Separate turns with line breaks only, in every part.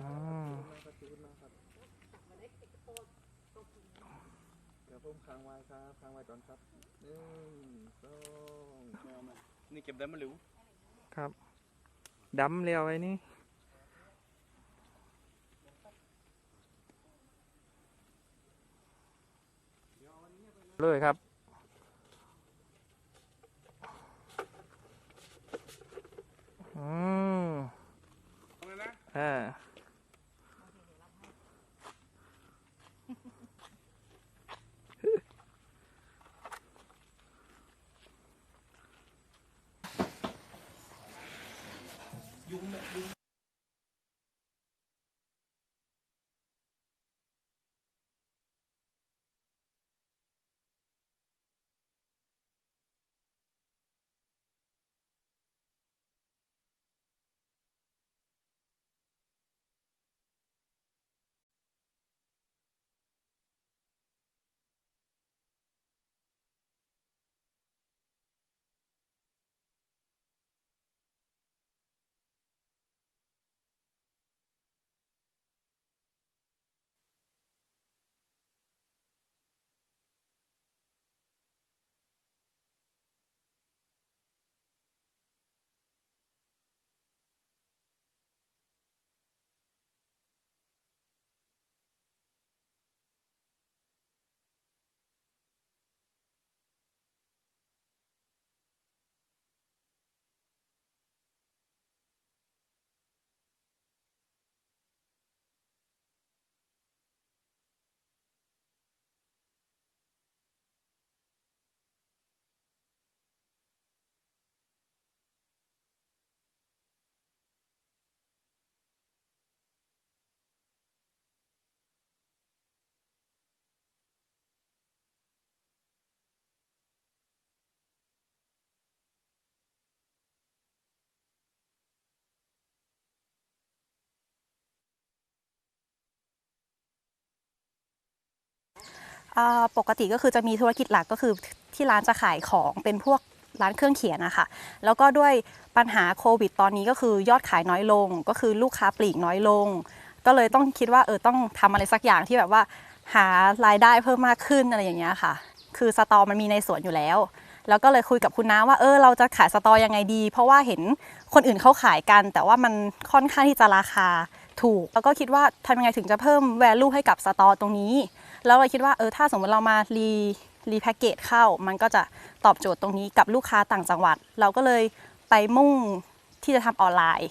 อ๋อ
เดี๋ยวผมค้างไว้ครับค้างไว้ก่อนครับหนึ่งสอง
นี่เก็บได้มาหรือ
ครับดำเรียวไว้นี่เลยครับอืม
ตรงนั้นนะ
อ่า
ปกติก็คือจะมีธุรกิจหลักก็คือที่ร้านจะขายของเป็นพวกร้านเครื่องเขียนนะคะแล้วก็ด้วยปัญหาโควิด ตอนนี้ก็คือยอดขายน้อยลง ก็คือลูกค้าปลีกน้อยลง ก็เลยต้องคิดว่าเออต้องทำอะไรสักอย่างที่แบบว่าหารายได้เพิ่มมากขึ้นอะไรอย่างเงี้ยค่ะ คือสตอมันมีในสวนอยู่แล้ว แล้วก็เลยคุยกับคุณน้าว่าเออเราจะขายสตอยังไงดี เพราะว่าเห็นคนอื่นเขาขายกัน แต่ว่ามันค่อนข้างที่จะราคา ถูก แล้วก็คิดว่าทำยังไงถึงจะเพิ่ม value ให้กับสตอตรงนี้ แล้วเราคิดว่าเออถ้าสมมติเรามารีรีแพ็กเกจเข้า มันก็จะตอบโจทย์ตรงนี้กับลูกค้าต่างจังหวัด เราก็เลยไปมุ่งที่จะทำออนไลน์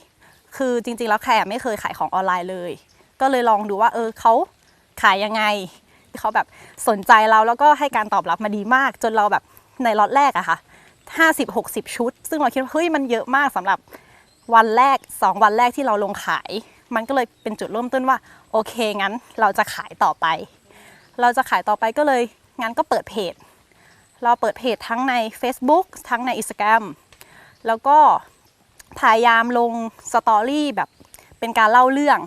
คือจริงๆแล้วแขกไม่เคยขายของออนไลน์เลย ก็เลยลองดูว่าเออเขาขายยังไงเขาแบบสนใจเราแล้วก็ให้การตอบรับมาดีมาก จนเราแบบในล็อตแรกอะค่ะ50-60 ชุด ซึ่งเราคิดว่าเฮ้ยมันเยอะมากสำหรับวันแรก 2 วันแรกที่เราลงขาย มันก็เลยเป็นจุดเริ่มต้นว่าโอเคงั้นเราจะขายต่อไป เราจะขายต่อไปก็เลยงั้นก็เปิดเพจ เราเปิดเพจทั้งใน Facebook ทั้งใน Instagram แล้วก็พยายามลงสตอรี่แบบเป็นการเล่าเรื่อง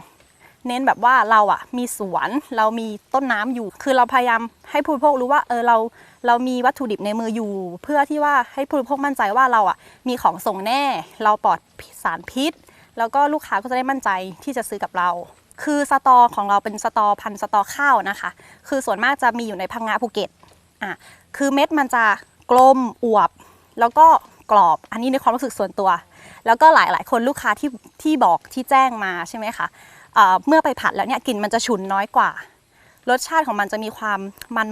เน้นแบบว่าเราอะมีสวนเรามีต้นน้ำอยู่ คือเราพยายามให้ผู้บริโภครู้ว่าเออเราเรามีวัตถุดิบในมืออยู่ เพื่อที่ว่าให้ผู้บริโภคมั่นใจว่าเราอะมีของส่งแน่ เราปลอดสารพิษ แล้วก็ลูกค้าก็จะได้มั่นใจที่จะซื้อกับเรา คือสตอของเราเป็นสตอพันสตอข้าวนะคะ คือส่วนมากจะมีอยู่ในพังงาภูเก็ตอะคือเม็ดมันจะกลมอวบ แล้วก็กรอบอันนี้ในความรู้สึกส่วนตัว แล้วก็หลายๆ คนลูกค้าที่ที่บอกที่แจ้งมาใช่ไหมคะเอ่อเมื่อไปผัดแล้วเนี่ยกลิ่นมันจะฉุนน้อยกว่า รสชาติของมันจะมีความ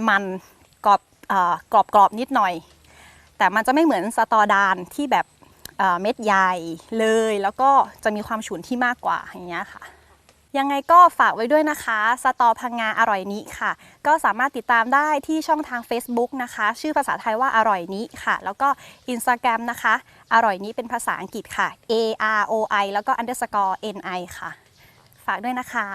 มันๆกรอบอ่อกรอบกรอบๆนิดหน่อย แต่มันจะไม่เหมือนสตอดานที่แบบ เม็ดใหญ่เลย แล้วก็จะมีความฉุนที่มากกว่าอย่างเงี้ยค่ะ ยังไงก็ฝากไว้ด้วยนะคะ สตอพังงาอร่อยนี้ค่ะ ก็สามารถติดตามได้ที่ช่องทาง Facebook นะคะ ชื่อภาษาไทยว่าอร่อยนี้ค่ะ แล้วก็ Instagram นะคะ อร่อยนี้เป็นภาษาอังกฤษค่ะ A R O I แล้วก็ underscore N I ค่ะ ฝากด้วยนะคะ